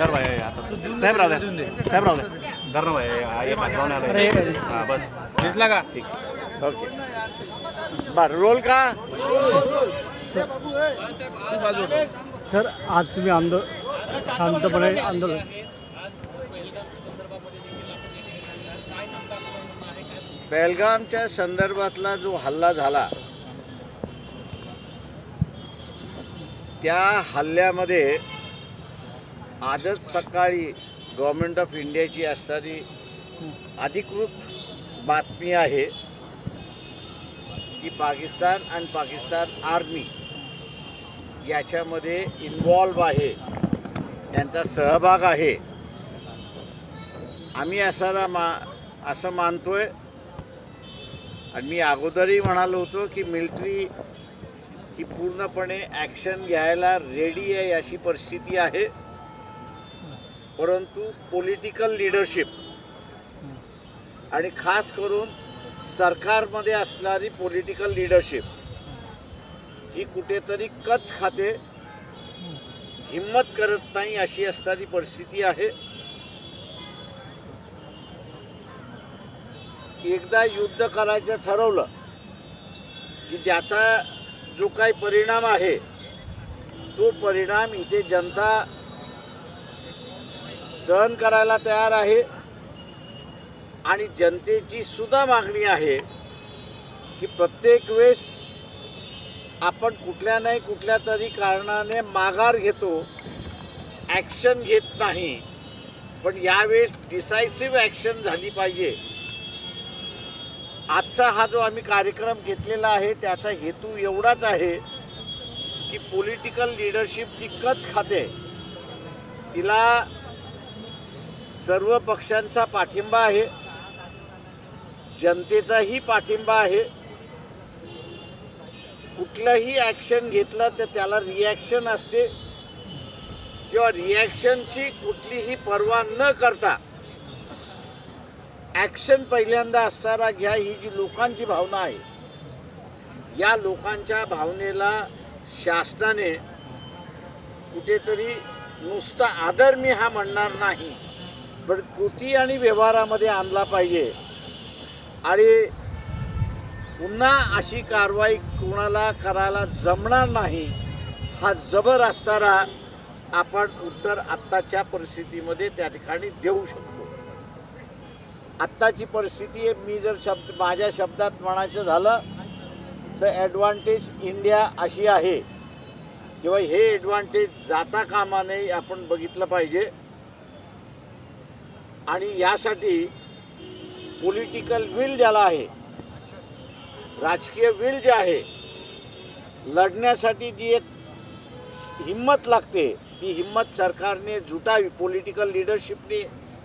धर भाई आता साहेब राहू द्या साहेब राहू द्या धर ना भाई हा, पाहुणे आले. हा बस. दिसला का? ठीक. ओके. बर रोल का? सर आज तुम्ही आंदोलन शांतपणे आंदोलन पहलगामच्या संदर्भातला जो हल्ला झाला त्या हल्ल्यामध्ये आजच सकाळी गव्हर्मेंट ऑफ इंडियाची असणारी अधिकृत बातमी आहे की पाकिस्तान आणि पाकिस्तान आर्मी याच्यामध्ये इन्वॉल्व आहे. त्यांचा सहभाग आहे. आम्ही असाला मा असं मानतोय. आणि मी अगोदरही म्हणालो होतो की मिलिटरी ही पूर्णपणे ॲक्शन घ्यायला रेडी आहे अशी परिस्थिती आहे. परंतु पॉलिटिकल लिडरशिप आणि खास करून सरकारमध्ये असणारी पॉलिटिकल लिडरशिप ही कुठेतरी कच खाते हिंमत करत नाही अशी असणारी परिस्थिती आहे. एकदा युद्ध करायचं ठरवलं की ज्याचा जो काही परिणाम आहे तो परिणाम इथे जनता सहन करायला तयार आहे. आणि जनतेची सुद्धा मागणी आहे की प्रत्येक वेळेस आपण कुठल्या नाही कुठल्या तरी कारणाने माघार घेतो ॲक्शन घेत नाही. पण यावेळेस डिसायसिव्ह ॲक्शन झाली पाहिजे. आजचा हा जो आम्ही कार्यक्रम घेतलेला आहे त्याचा हेतू एवढाच आहे की पॉलिटिकल लिडरशिप ती कच खाते. तिला सर्व पक्षांचा पाठिंबा आहे. जनतेचाही पाठिंबा आहे. कुठलंही ॲक्शन घेतलं तर त्याला रिॲक्शन असते. तेव्हा रिॲक्शनची कुठलीही पर्वा न करता ॲक्शन पहिल्यांदा असणारा घ्या ही जी लोकांची भावना आहे. या लोकांच्या भावनेला शासनाने कुठेतरी नुसता आदर मी हा म्हणणार नाही. पण कृती आणि व्यवहारामध्ये आणला पाहिजे. आणि पुन्हा अशी कारवाई कोणाला करायला जमणार नाही हा जबर असताना आपण उत्तर आत्ताच्या परिस्थितीमध्ये त्या ठिकाणी देऊ शकतो. आत्ताची परिस्थिती आहे मी जर शब्द माझ्या शब्दात म्हणायचं झालं तर ॲडव्हान्टेज इंडिया अशी आहे. तेव्हा हे ॲडव्हान्टेज जाता कामा नये आपण बघितलं पाहिजे. आणि यासाठी पॉलिटिकल विल ज्याला आहे राजकीय विल जे आहे लढण्यासाठी जी एक हिंमत लागते ती हिंमत सरकारने जुटावी पॉलिटिकल लिडरशिपनी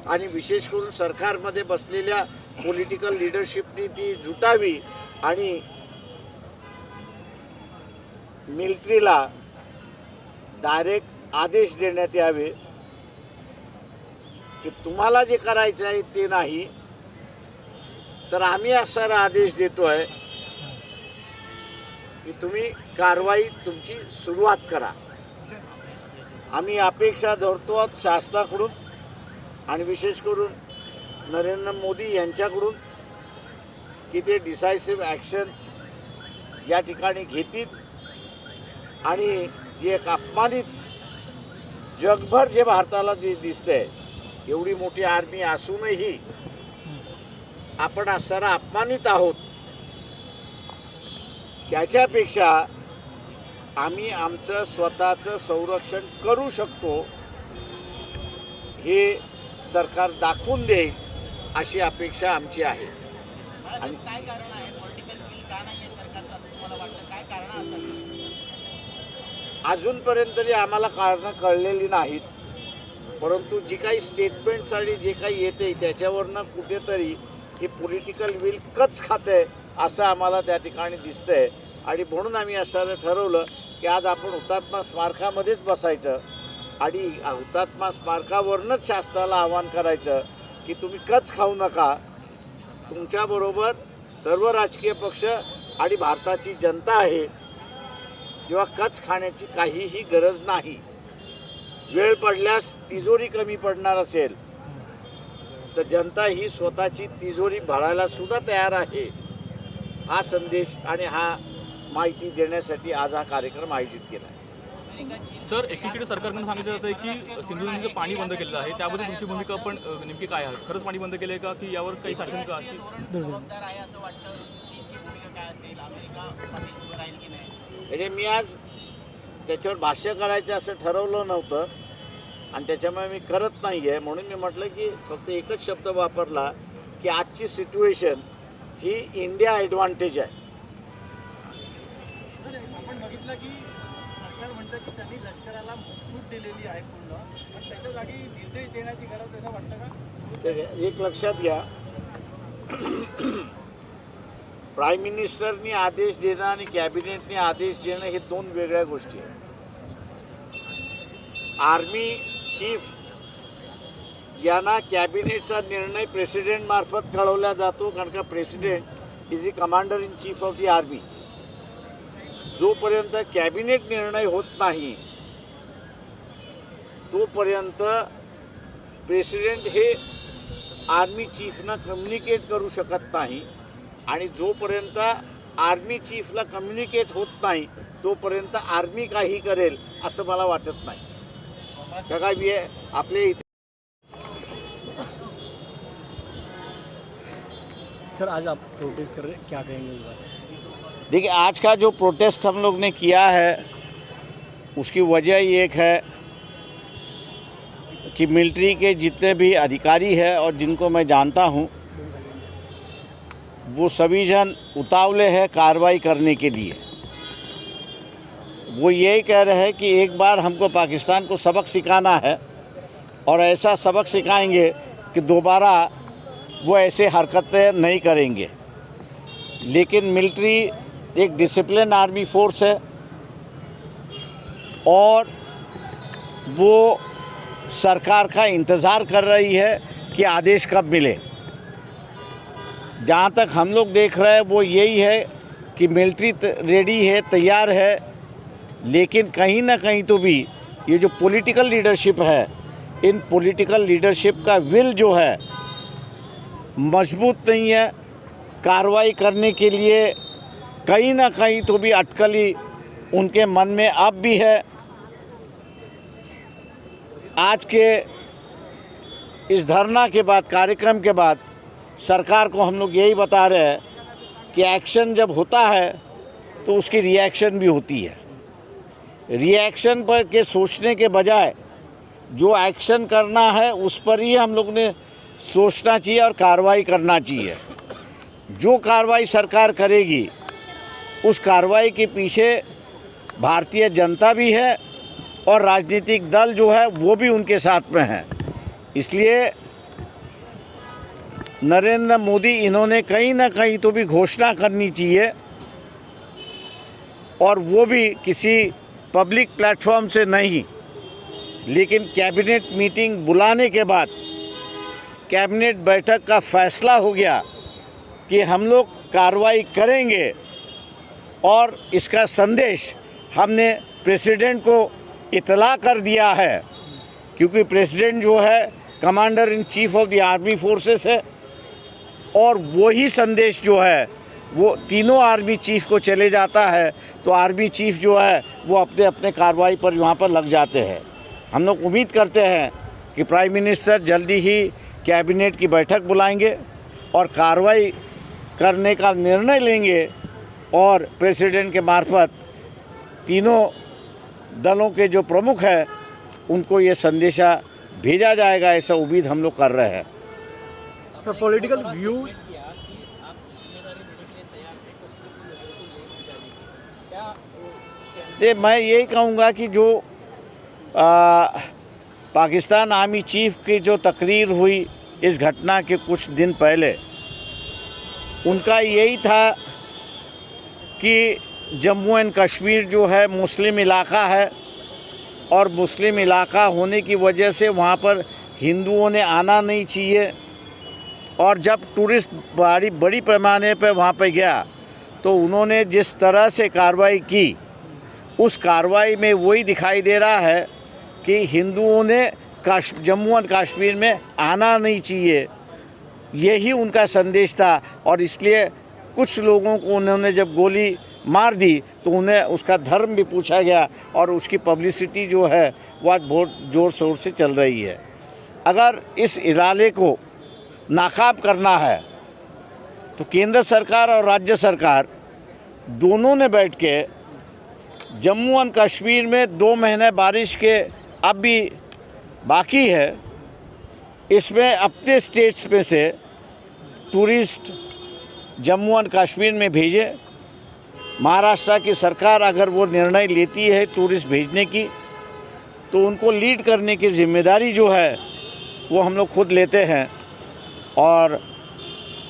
आणि विशेष करून सरकारमध्ये बसलेल्या पॉलिटिकल लिडरशिपनी ती जुटावी आणि मिलिटरीला डायरेक्ट आदेश देण्यात यावे. की तुम्हाला जे करायचं आहे ते नाही. तर आम्ही असा आदेश देतो आहे की तुम्ही कारवाई तुमची सुरुवात करा. आम्ही अपेक्षा धरतो आहोत शासनाकडून आणि विशेष करून नरेंद्र मोदी यांच्याकडून की ते डिसायसिव्ह ॲक्शन या ठिकाणी घेतील. आणि जे एक अपमानित जगभर जे भारताला दि आहे एवढी मोठी आर्मी असूनही आपण असताना अपमानित आहोत. त्याच्यापेक्षा आम्ही आमचं स्वतःचं संरक्षण करू शकतो हे सरकार दाखवून देईल अशी अपेक्षा आमची आहे. आणि काय कारण आहे? पॉलिटिकल बिल का नाही आहे सरकारचं असं तुम्हाला वाटतं? काय कारण असावी अजूनपर्यंत तरी आम्हाला कारणं कळलेली नाहीत. परंतु जी काही स्टेटमेंट्स आणि जे काही येते त्याच्यावरनं कुठेतरी हे पॉलिटिकल विल कच खाते असं आम्हाला त्या ठिकाणी दिसतंय. आणि म्हणून आम्ही असं ठरवलं की आज आपण हुतात्मा स्मारकामध्येच बसायचं आणि हुतात्मा स्मारकावरनंच शास्त्राला आवाहन करायचं की तुम्ही कच खाऊ नका. तुमच्याबरोबर सर्व राजकीय पक्ष आणि भारताची जनता आहे. जेव्हा कच खाण्याची काहीही गरज नाही. वेळ पडल्यास तिजोरी कमी पडणार असेल तर जनता ही स्वतःची तिजोरी भरायला सुद्धा तयार आहे. हा संदेश आणि हा माहिती देण्यासाठी आज हा कार्यक्रम आयोजित केला आहे. सर एकीकडे सरकारकडून सांगितलं जातं की सिंधुदुर्गचं पाणी बंद केलेलं आहे. त्याबद्दल तुमची भूमिका पण नेमकी काय आहे? खरंच पाणी बंद केलं आहे का की यावर काही शासन का की जबाबदार आहे असं वाटतं? चीनची भूमिका काय असेल? अमेरिका पाठीशी उभं राहील की नाही? म्हणजे मी आज त्याच्यावर भाष्य करायचं असं ठरवलं नव्हतं. आणि त्याच्यामुळे मी करत नाही आहे म्हणून मी म्हटलं की फक्त एकच शब्द वापरला की आजची सिच्युएशन ही इंडिया ॲडव्हान्टेज आहे. आपण बघितलं की सरकार म्हणतं की त्यांनी लष्कराला सूट दिलेली आहे पूर्ण. पण त्याच्या जागी निर्देश देण्याची गरज असं वाटतं का? एक लक्षात घ्या. प्राईम मिनिस्टरनी आदेश देणं आणि कॅबिनेटने आदेश देणं हे दोन वेगळ्या गोष्टी आहेत. आर्मी चीफ यांना कॅबिनेटचा निर्णय प्रेसिडेंटमार्फत कळवला जातो कारण का president is a commander in chief of the army जोपर्यंत कॅबिनेट निर्णय होत नाही तोपर्यंत प्रेसिडेंट हे आर्मी चीफना कम्युनिकेट करू शकत नाही आणि जोपर्यंत आर्मी चीफला कम्युनिकेट होत नाही तोपर्यंत आर्मी काही करेल असं मला वाटत नाही. काय मी आपल्या इथे सर आज आप प्रोटेस्ट कर रहे हैं क्या कहेंगे देखिए आज का जो प्रोटेस्ट हम लोग ने किया है उसकी वजह ये एक है कि मिलिट्री के जितने भी अधिकारी हैं और जिनको मैं जानता हूँ वो सभी जन उतावले हैं कार्रवाई करने के लिए। वो यही कह रहे हैं कि एक बार हमको पाकिस्तान को सबक सिखाना है और ऐसा सबक सिखाएँगे कि दोबारा वो ऐसे हरकतें नहीं करेंगे। लेकिन मिलिट्री एक डिसिप्लिन आर्मी फोर्स है और वो सरकार का इंतज़ार कर रही है कि आदेश कब मिले। जहाँ तक हम लोग देख रहे हैं, वो यही है कि मिलिट्री रेडी है, तैयार है लेकिन कहीं ना कहीं तो भी ये जो पॉलिटिकल लीडरशिप है, इन पॉलिटिकल लीडरशिप का विल जो है, मज़बूत नहीं है। कार्रवाई करने के लिए कहीं ना कहीं तो भी अटकली उनके मन में अब भी है। आज के इस धरना के बाद, कार्यक्रम के बाद सरकार को हम लोग यही बता रहे हैं कि एक्शन जब होता है तो उसकी रिएक्शन भी होती है। रिएक्शन पर के सोचने के बजाय जो एक्शन करना है, उस पर ही हम लोग ने सोचना चाहिए और कार्रवाई करना चाहिए। जो कार्रवाई सरकार करेगी, उस कार्रवाई के पीछे भारतीय जनता भी है और राजनीतिक दल जो है, वो भी उनके साथ में है। इसलिए नरेंद्र मोदी, इन्होंने कहीं ना कहीं तो भी घोषणा करनी चाहिए और वो भी किसी पब्लिक प्लेटफॉर्म से नहीं, लेकिन कैबिनेट मीटिंग बुलाने के बाद कैबिनेट बैठक का फैसला हो गया कि हम लोग कार्रवाई करेंगे और इसका संदेश हमने प्रेसिडेंट को इतला कर दिया है, क्योंकि प्रेसिडेंट जो है commander in chief of the army forces है और वही संदेश जो है वो तीनों आर्मी चीफ को चले जाता है तो आर्मी चीफ जो है, वो अपने अपने कार्रवाई पर यहाँ पर लग जाते हैं। हम लोग उम्मीद करते हैं कि प्राइम मिनिस्टर जल्दी ही कैबिनेट की बैठक बुलाएँगे और कार्रवाई करने का निर्णय लेंगे और प्रेसिडेंट के मार्फत तीनों दलों के जो प्रमुख हैं, उनको ये संदेशा भेजा जाएगा, ऐसा उम्मीद हम लोग कर रहे हैं। सर पॉलिटिकल व्यू किया कि आप ज़िम्मेदारी लेने के लिए तैयार थे कश्मीर की लोगों को ये भी जाने की क्या वो क्या ये मैं यही कहूँगा कि जो आ, पाकिस्तान आर्मी चीफ की जो तकरीर हुई इस घटना के कुछ दिन पहले उनका यही था कि जम्मू एंड कश्मीर जो है मुस्लिम इलाका है और मुस्लिम इलाका होने की वजह से वहाँ पर हिंदुओं ने आना नहीं चाहिए और जब टूरिस्ट बड़ी बड़ी पैमाने पर वहाँ पर गया तो उन्होंने जिस तरह से कार्रवाई की उस कार्रवाई में वही दिखाई दे रहा है कि हिंदुओं ने काश, जम्मू एंड कश्मीर में आना नहीं चाहिए। यही उनका संदेश था और इसलिए कुछ लोगों को उन्होंने जब गोली मार दी तो उन्हें उसका धर्म भी पूछा गया और उसकी पब्लिसिटी जो है, वो आज बहुत ज़ोर शोर से चल रही है। अगर इस इरादे को नाकाम करना है तो केंद्र सरकार और राज्य सरकार दोनों ने बैठ के जम्मू एंड कश्मीर में दो महीने बारिश के अब भी बाकी है। इसमें अपने स्टेट्स में से टूरिस्ट जम्मू एंड कश्मीर में भेजे। महाराष्ट्र की सरकार अगर वो निर्णय लेती है टूरिस्ट भेजने की तो उनको लीड करने की ज़िम्मेदारी जो है, वो हम लोग खुद लेते हैं। और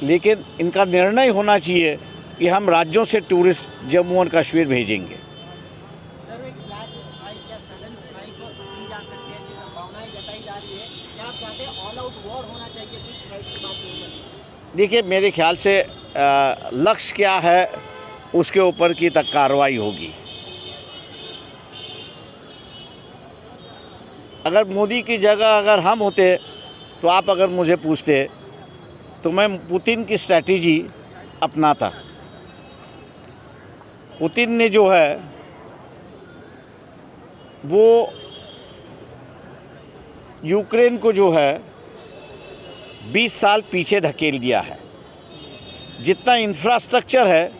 लेकिन इनका निर्णय होना चाहिए कि हम राज्यों से टूरिस्ट जम्मू एंड कश्मीर भेजेंगे सर एक फ्लैश स्ट्राइक या सडन स्ट्राइक की जा सकती है ऐसी संभावनाएँ जताई जा रही है क्या आप चाहते हैं ऑल आउट वॉर होना चाहिए सिर्फ़ स्ट्राइक की बात नहीं करनी देखिए, मेरे ख्याल से लक्ष्य क्या है, उसके ऊपर की तक कार्रवाई होगी। अगर मोदी की जगह अगर हम होते तो आप अगर मुझे पूछते तो मैं पुतिन की स्ट्रैटेजी अपनाता। पुतिन ने जो है, वो यूक्रेन को जो है 20 साल पीछे धकेल दिया है। जितना इंफ्रास्ट्रक्चर है,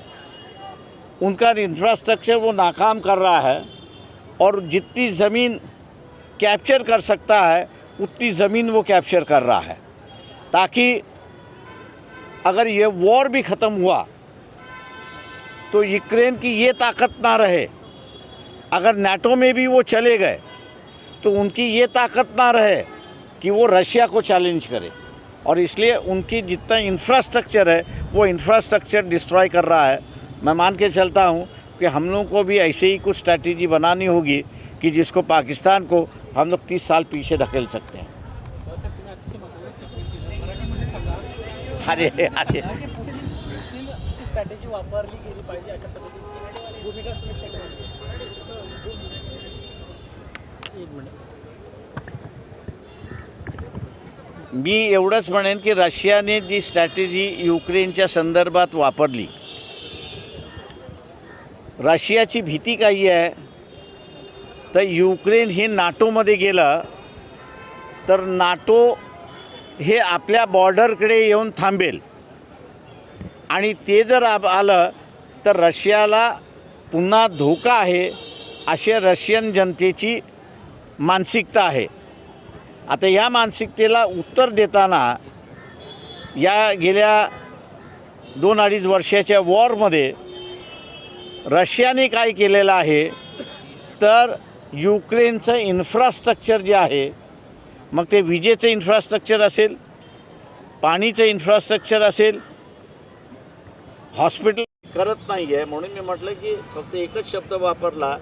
उनका इंफ्रास्ट्रक्चर वो नाकाम कर रहा है और जितनी ज़मीन कैप्चर कर सकता है, उतनी ज़मीन वो कैप्चर कर रहा है। ताकि अगर ये वॉर भी ख़त्म हुआ तो यूक्रेन की ये ताकत ना रहे। अगर नाटो में भी वो चले गए तो उनकी ये ताकत ना रहे कि वो रशिया को चैलेंज करे। और इसलिए उनकी जितना इंफ्रास्ट्रक्चर है वो इंफ्रास्ट्रक्चर डिस्ट्रॉय कर रहा है मैं मान के चलता हूँ कि हम लोगों को भी ऐसे ही कुछ स्ट्रैटेजी बनानी होगी कि जिसको पाकिस्तान को हम लोग तीस साल पीछे धकेल सकते हैं बाळासाहेब तुम्ही मी एवढंच म्हणेन की रशियाने जी स्ट्रॅटेजी युक्रेनच्या संदर्भात वापरली रशियाची भीती काही आहे तर युक्रेन हे नाटोमध्ये गेलं तर नाटो हे आपल्या बॉर्डरकडे येऊन थांबेल. आणि ते जर आ- आलं तर रशियाला पुन्हा धोका आहे अशी रशियन जनतेची मानसिकता आहे. आता या मानसिकतेला उत्तर देताना या गेल्या दोन अडीच वर्षाच्या वॉरमध्ये रशियाने काय केलेलं आहे तर युक्रेनचं इन्फ्रास्ट्रक्चर जे आहे मग ते विजेचं इन्फ्रास्ट्रक्चर असेल पाणीचं इन्फ्रास्ट्रक्चर असेल हॉस्पिटल करत नाही आहे म्हणून मी म्हटलं की फक्त एकच शब्द वापरला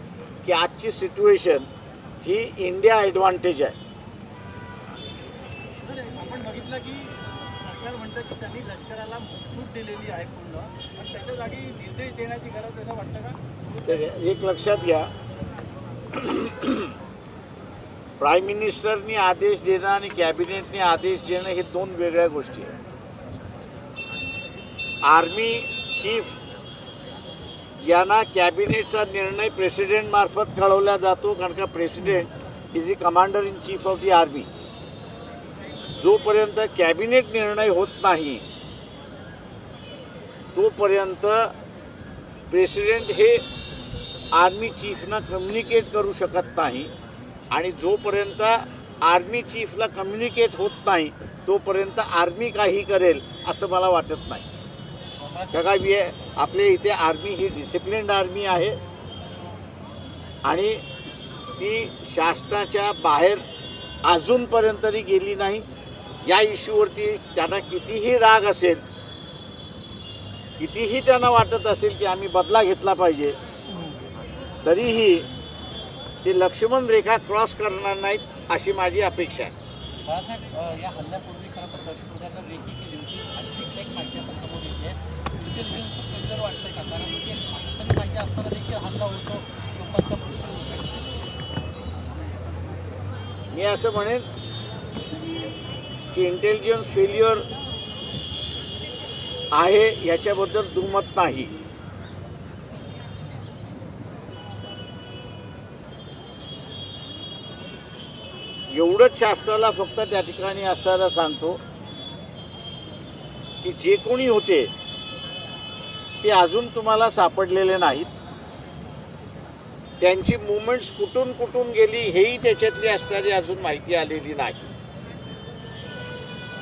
की आजची सिच्युएशन ही इंडिया ॲडव्हान्टेज आहे. आपण की सरकार म्हणतं की त्यांनी लष्कराला सूट दिलेली आहे पूर्ण. पण त्याच्या जागी निर्देश देण्याची गरज असं वाटतं का? एक लक्षात घ्या. प्राईम मिनिस्टरनी आदेश देणं आणि कॅबिनेटने आदेश देणं हे दोन वेगळ्या गोष्टी आहेत. आर्मी चीफ यांना कॅबिनेटचा निर्णय प्रेसिडेंटमार्फत कळवला जातो कारण का president is the commander in chief of the army जोपर्यंत कॅबिनेट निर्णय होत नाही तोपर्यंत प्रेसिडेंट हे आर्मी चीफना कम्युनिकेट करू शकत नाही. आणि जोपर्यंत आर्मी चीफला कम्युनिकेट होत नाही तोपर्यंत आर्मी काही करेल असं मला वाटत नाही. का मी आपल्या इथे आर्मी ही डिसिप्लिन्ड आर्मी आहे. आणि ती शासनाच्या बाहेर अजूनपर्यंत तरी गेली नाही. या इश्यूवरती त्यांना कितीही राग असेल कितीही त्यांना वाटत असेल की आम्ही बदला घेतला पाहिजे तरीही ते लक्ष्मण रेखा क्रॉस करणार नाहीत अशी माझी अपेक्षा आहे. बाळासाहेब अ, या हल्ल्यापूर्वी खरं तर दहशतवाद्यांना लेखी केली होती. अशी देखील एक माहिती आता समोर येते. इंटेलिजन्सचं फेल्युअर वाटतंय का? कारण की पाकिस्तानी माहिती असताना देखील हल्ला होतो लोकांचा मृत्यू होतो मी असं म्हणेन की इंटेलिजन्स फेल्युअर आहे याच्याबद्दल दुमत नाही. एवढंच शास्त्राला फक्त त्या ठिकाणी असताना सांगतो की जे कोणी होते ते अजून तुम्हाला सापडलेले नाहीत. त्यांची मुवमेंट्स कुठून कुठून गेली हेही त्याच्यातली असणारी अजून माहिती आलेली नाही.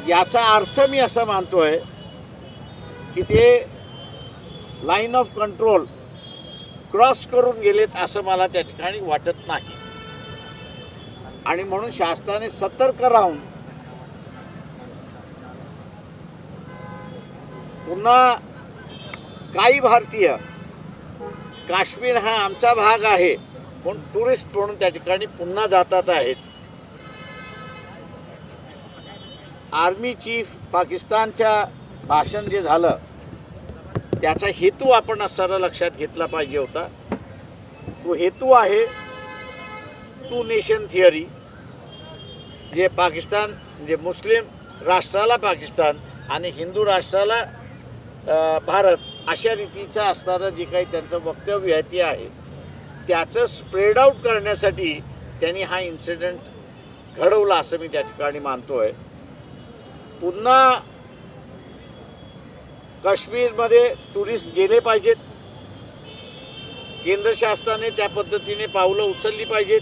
याचा अर्थ मी असा मानतोय की ते लाईन ऑफ कंट्रोल क्रॉस करून गेलेत असं मला त्या ठिकाणी वाटत नाही. आणि म्हणून शासनाने सतर्क राहून पुन्हा काही भारतीय काश्मीर हा आमचा भाग आहे पण टुरिस्ट म्हणून त्या ठिकाणी पुन्हा जातात आहेत. आर्मी चीफ पाकिस्तानच्या भाषण जे झालं त्याचा हेतू आपण असताना लक्षात घेतला पाहिजे होता. तो हेतू आहे टू नेशन थिअरी जे पाकिस्तान म्हणजे मुस्लिम राष्ट्राला पाकिस्तान आणि हिंदू राष्ट्राला भारत अशा रीतीचं असणारं जे काही त्यांचं वक्तव्य आहे ते आहे. त्याचं स्प्रेड आऊट करण्यासाठी त्यांनी हा इन्सिडेंट घडवला असं मी त्या ठिकाणी मानतो आहे पुन्हा काश्मीरमध्ये टुरिस्ट गेले पाहिजेत. केंद्र शासनाने त्या पद्धतीने पावलं उचलली पाहिजेत.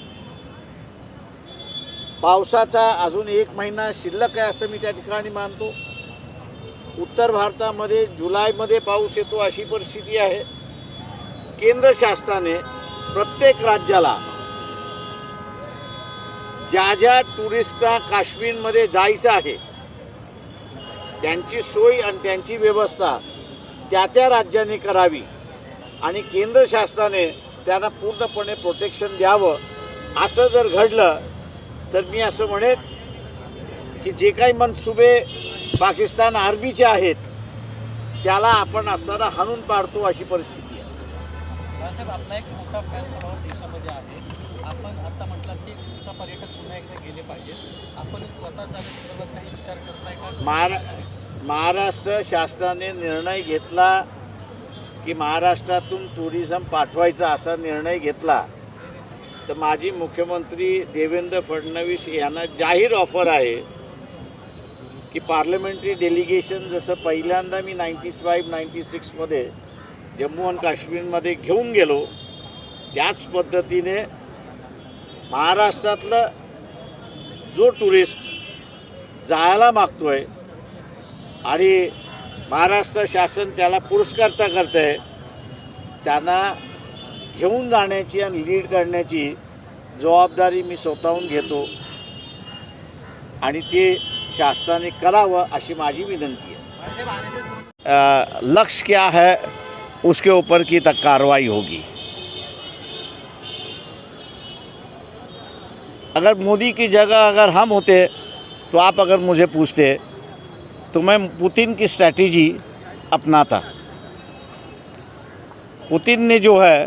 पावसाचा अजून एक महिना शिल्लक आहे असं मी त्या ठिकाणी मानतो. उत्तर भारतामध्ये जुलैमध्ये पाऊस येतो अशी परिस्थिती आहे. केंद्र शासनाने प्रत्येक राज्याला ज्या ज्या टुरिस्टना काश्मीरमध्ये जायचं आहे त्यांची सोय आणि त्यांची व्यवस्था त्या त्या राज्याने करावी. आणि केंद्र शासनाने त्यांना पूर्णपणे प्रोटेक्शन द्यावं असं जर घडलं तर मी असं म्हणेन की जे काही मनसुबे पाकिस्तान आर्मीचे आहेत त्याला आपण असताना हाणून पाडतो अशी परिस्थिती आहे. आपण आता म्हटलं की आता पर्यटक पुन्हा एकदा गेले पाहिजेत. आपण स्वतः काही विचार करताय का? महारा महाराष्ट्र शासनाने निर्णय घेतला की महाराष्ट्रातून टुरिझम पाठवायचा असा निर्णय घेतला. तर माजी मुख्यमंत्री देवेंद्र फडणवीस यांना जाहीर ऑफर आहे की पार्लमेंटरी डेलिगेशन जसं पहिल्यांदा मी नाईन्टी फाईव्ह नाईन्टी सिक्समध्ये जम्मू आणि काश्मीरमध्ये घेऊन गेलो त्याच पद्धतीने महाराष्ट्रातलं जो टुरिस्ट जायला मागतोय आणि महाराष्ट्र शासन त्याला पुरस्कारता करत आहे त्यांना घेऊन जाण्याची आणि लीड करण्याची जबाबदारी मी स्वतःहून घेतो. आणि ते शासनाने करावं अशी माझी विनंती आहे. अ, लक्ष्य क्या है उसके ऊपर की तक कार्रवाई होगी. अगर मोदी की जगह अगर हम होते तो आप अगर मुझे पूछते तो मैं पुतिन की स्ट्रैटेजी अपनाता। पुतिन ने जो है,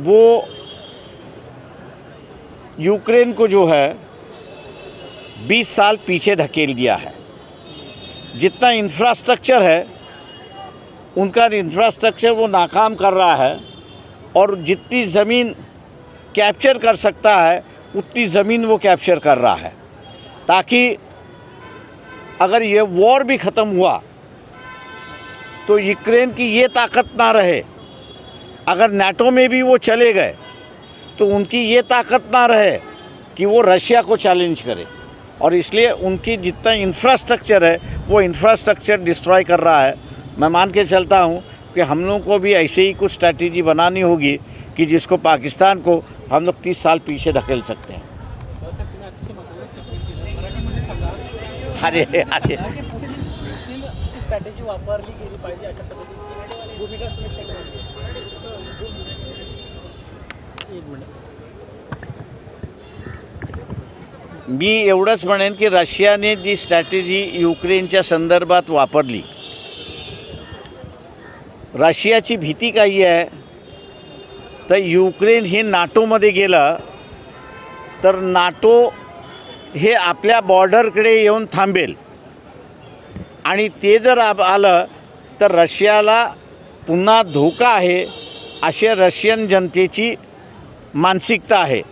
वो यूक्रेन को जो है 20 साल पीछे धकेल दिया है। जितना इंफ्रास्ट्रक्चर है, उनका इंफ्रास्ट्रक्चर वो नाकाम कर रहा है, और जितनी ज़मीन कैप्चर कर सकता है, उतनी ज़मीन वो कैप्चर कर रहा है। ताकि अगर ये वॉर भी ख़त्म हुआ तो यूक्रेन की ये ताकत ना रहे। अगर नाटो में भी वो चले गए तो उनकी ये ताकत ना रहे कि वो रशिया को चैलेंज करे। और इसलिए उनकी जितना इंफ्रास्ट्रक्चर है, वो इंफ्रास्ट्रक्चर डिस्ट्रॉय कर रहा है। मैं मान के चलता हूँ कि हम लोगों को भी ऐसे ही कुछ स्ट्रैटेजी बनानी होगी कि जिसको पाकिस्तान को हम लोग तीस साल पीछे ढकेल सकते हैं। अरे अरे। मी एवढंच म्हणेन की रशियाने जी स्ट्रॅटेजी युक्रेनच्या संदर्भात वापरली रशियाची भीती काही आहे? तर युक्रेन हे नाटोमध्ये गेलं तर नाटो हे आपल्या बॉर्डरकडे येऊन थांबेल. आणि ते जर आ- आलं तर रशियाला पुन्हा धोका आहे अशी रशियन जनतेची मानसिकता आहे.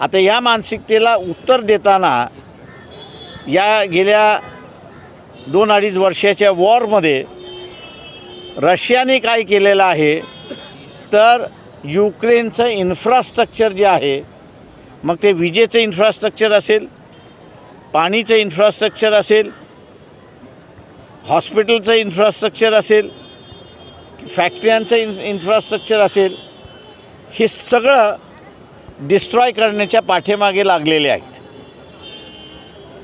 आता या मानसिकतेला उत्तर देताना या गेल्या दोन अडीच वर्षाच्या वॉरमध्ये रशियाने काय केलेलं आहे तर युक्रेनचं इन्फ्रास्ट्रक्चर जे आहे मग ते विजेचं इन्फ्रास्ट्रक्चर असेल पाणीचं इन्फ्रास्ट्रक्चर असेल हॉस्पिटलचं इन्फ्रास्ट्रक्चर असेल फॅक्टऱ्यांचं इन इन्फ्रास्ट्रक्चर असेल हे सगळं डिस्ट्रॉय करण्याच्या पाठीमागे लागलेले आहेत.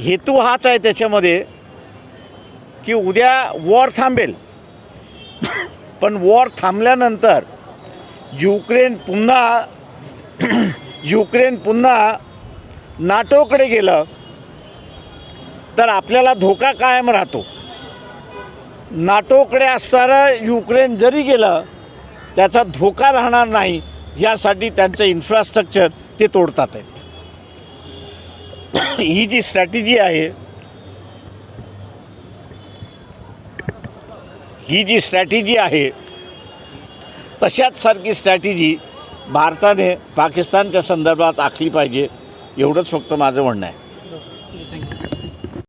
हेतू हाच आहे त्याच्यामध्ये की उद्या वॉर थांबेल. पण वॉर थांबल्यानंतर युक्रेन पुन्हा युक्रेन पुन्हा नाटोकडे गेलं तर आपल्याला धोका कायम राहतो. नाटोकडे असणारं युक्रेन जरी गेलं त्याचा धोका राहणार नाही यासाठी त्यांचं इन्फ्रास्ट्रक्चर ते तोडतात आहेत. ही जी स्ट्रॅटेजी आहे ही जी स्ट्रॅटेजी आहे तशाच सारखी स्ट्रॅटेजी भारताने पाकिस्तानच्या संदर्भात आखली पाहिजे एवढंच फक्त माझं म्हणणं आहे.